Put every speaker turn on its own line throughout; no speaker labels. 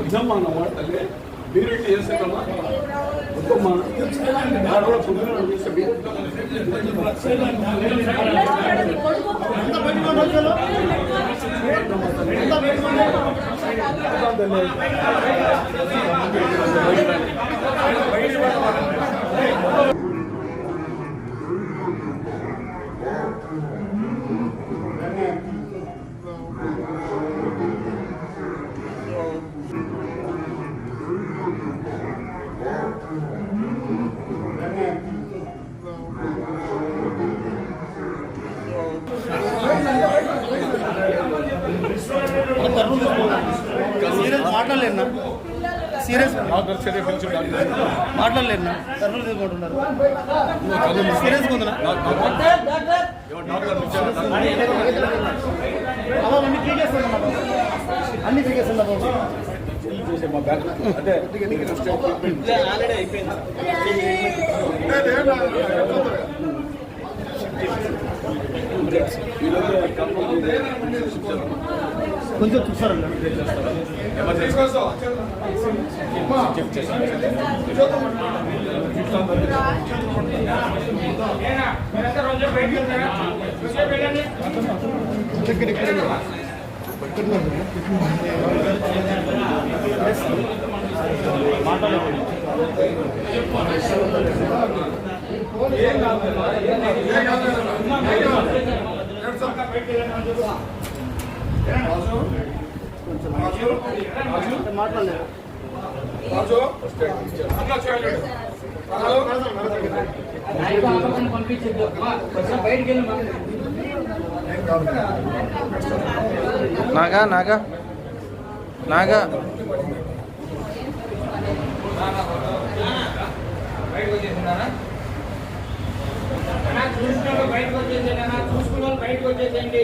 నిజమ్మా నా మాట తల్లి మీరు ఇట్లా చేస్తారమ్మా వద్దమ్మా ఆడ కూడా పొద్దున చేస్తే మీరు
సీరియస్ మాట్లాడలేనా సీరియస్? మాట్లాడలేనా కర్నూలు తీసుకుంటున్నారు సీరియస్గా ఉందా అన్ని పీకేస్తున్నా అన్ని పీకేస్తున్నా బాబు
అంటే
ఆల్రెడీ అయిపోయింది కొంచెం చూసారండి ఏం కాదు ఏం మాట్లాడలేదు
రాజు అట్లా చేయండి
నాగా నాగా నాగా
బయటకు వచ్చేసేయండి అన్న చూసుకున్న వాళ్ళు బయటకు వచ్చేసేయండి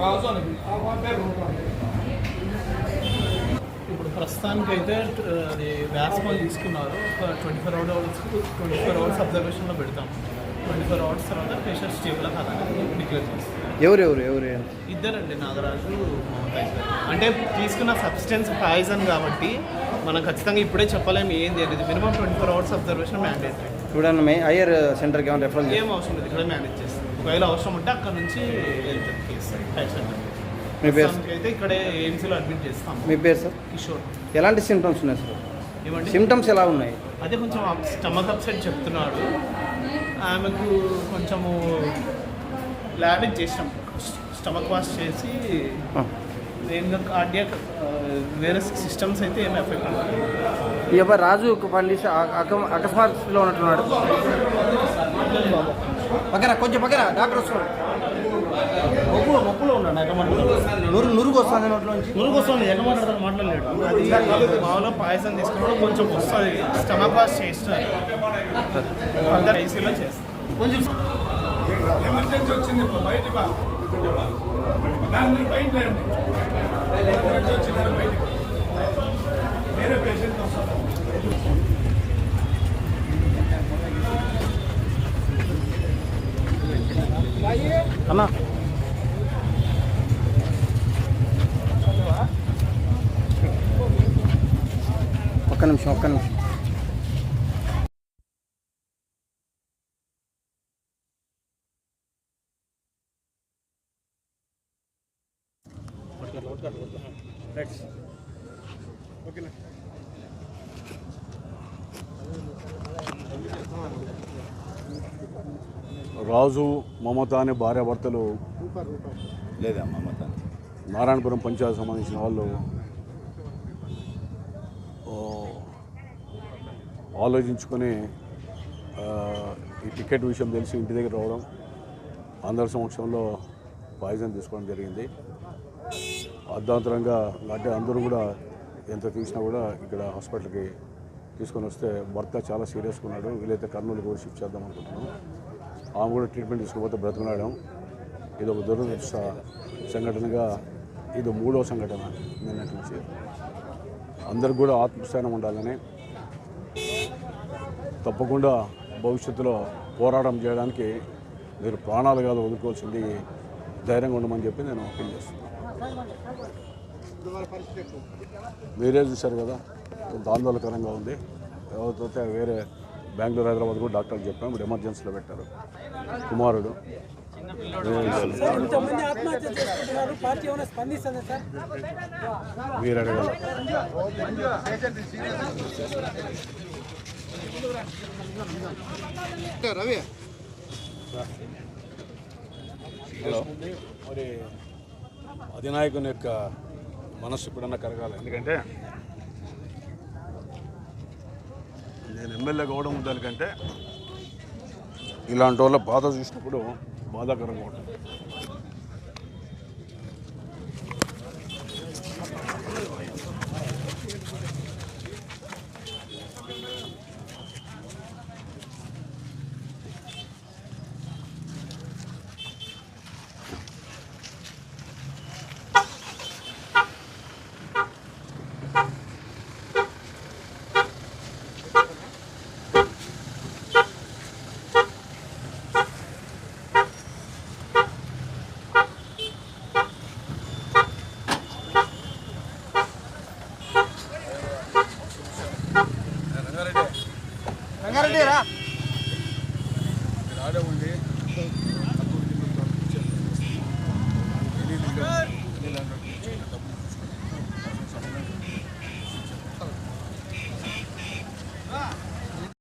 రాజు
అని ఆ పేరు
ఇప్పుడు ప్రస్తుతానికైతే అయితే అది వ్యాస్మాల్ తీసుకున్నారు. ఒక twenty four hours twenty four hours అబ్జర్వేషన్లో పెడతాం. ట్వంటీ ఫోర్ అవర్స్ తర్వాత పేషెంట్ స్టేబుల్ డిక్లేర్ చేస్తాం
ఎవరు ఎవరు ఎవరు?
ఇద్దరండి నాగరాజు అంటే తీసుకున్న సబ్స్టెన్స్ పాయిజన్ కాబట్టి మనం ఖచ్చితంగా ఇప్పుడే చెప్పలేము ఏంది అనేది minimum twenty four hours observation mandatory
చూడండి మే హయ్యర్ సెంటర్కి ఏమైనా రెఫరల్
ఏం అవసరం లేదు ఇక్కడ మేనేజ్ చేస్తాం. ఒకవేళ అవసరం ఉంటే అక్కడ నుంచి కేసు.
మీ పేరు?
అయితే ఇక్కడే ఎయిమ్స్లో అడ్మిట్ చేస్తాం.
మీ పేరు సార్
కిషోర్.
ఎలాంటి సిమ్టమ్స్ ఉన్నాయి సార్ సిమ్టమ్స్ ఎలా ఉన్నాయి?
అదే కొంచెం స్టమక్ అప్సెట్ చెప్తున్నాడు. ఆమెకు కొంచెము ల్యాబిక్ చేసినాం. స్టమక్ వాష్ చేసి. మెయిన్గా కార్డియాక్ వేరే సిస్టమ్స్ అయితే ఏమి ఎఫెక్ట్ అవ్వదు
ఈ యొక్క రాజు ఒక పండిత అకస్మాత్తులో ఉన్నట్టున్నాడు. పక్కన కొంచెం పక్కన డాక్టర్ వస్తున్నాడు.
మొప్పులో మొప్పులో ఉన్నాడు ఎగమంటాడు
నురు నురుగు వస్తుంది నోట్లోంచి.
నురుగు వస్తుంది ఎగమంటాడు మాట్లాడలేడు.
అది మామూలుగా పాయసం తీసుకున్నప్పుడు కొంచెం వస్తుంది. స్టమక్ వాష్ చేస్తారు అందరు ఐసీలో చేస్తారు.
కొంచెం
ఎమర్జెన్సీ వచ్చింది బయటికి బా. దాన్ని బయట రండి. ఎమర్జెన్సీ వచ్చింది బయటికి వేరే పేషెంట్ వస్తారు.
అన్నా ఒక్క నిమిషం ఒక్క నిమిషం.
రాజు మమత అనే భార్యాభర్తలు
లేదా మమత.
నారాయణపురం పంచాయతీ సంబంధించిన వాళ్ళు ఆలోచించుకొని ఈ టికెట్ విషయం తెలిసి ఇంటి దగ్గర రావడం అందరి సమక్షంలో పాయిజన్ తీసుకోవడం జరిగింది. అర్ధాంతరంగా అంటే అందరూ కూడా ఎంత తీసినా కూడా ఇక్కడ హాస్పిటల్కి తీసుకొని వస్తే భర్త చాలా సీరియస్గా ఉన్నాడు. వీలైతే కర్నూలు కూడా షిఫ్ట్ చేద్దాం అనుకుంటున్నాం. ఆమె కూడా ట్రీట్మెంట్ తీసుకుపోతే బ్రతుకున్నాడం ఇది ఒక దురదృష్ట సంఘటనగా ఇది మూడో సంఘటన నిన్నటి నుంచి. అందరికి కూడా ఆత్మస్థానం ఉండాలని తప్పకుండా భవిష్యత్తులో పోరాటం చేయడానికి మీరు ప్రాణాలు కాదు వదులుకోవాల్సింది ధైర్యంగా ఉండమని చెప్పి నేను అప్పీల్ చేస్తున్నాను. మీరే చూశారు కదా కొంత ఆందోళనకరంగా ఉంది. ఎవరితో వేరే బెంగళూరు హైదరాబాద్ కూడా డాక్టర్లు చెప్పాము ఇప్పుడు ఎమర్జెన్సీలో పెట్టారు. కుమారుడు.
ఆత్మహత్య చేసుకుంటున్నారు. పార్టీ ఏమైనా స్పందిస్తుందా సార్?
మీరు అడగాలి
రవి.
హలో. మరి అధినాయకుని యొక్క మనస్సు ఇప్పుడన్నా కరగాలి ఎందుకంటే నేను ఎమ్మెల్యే కావడం దానికంటే ఇలాంటి వాళ్ళ బాధ చూసినప్పుడు బాధాకరంగా ఉంటుంది బాగానే ఉంది.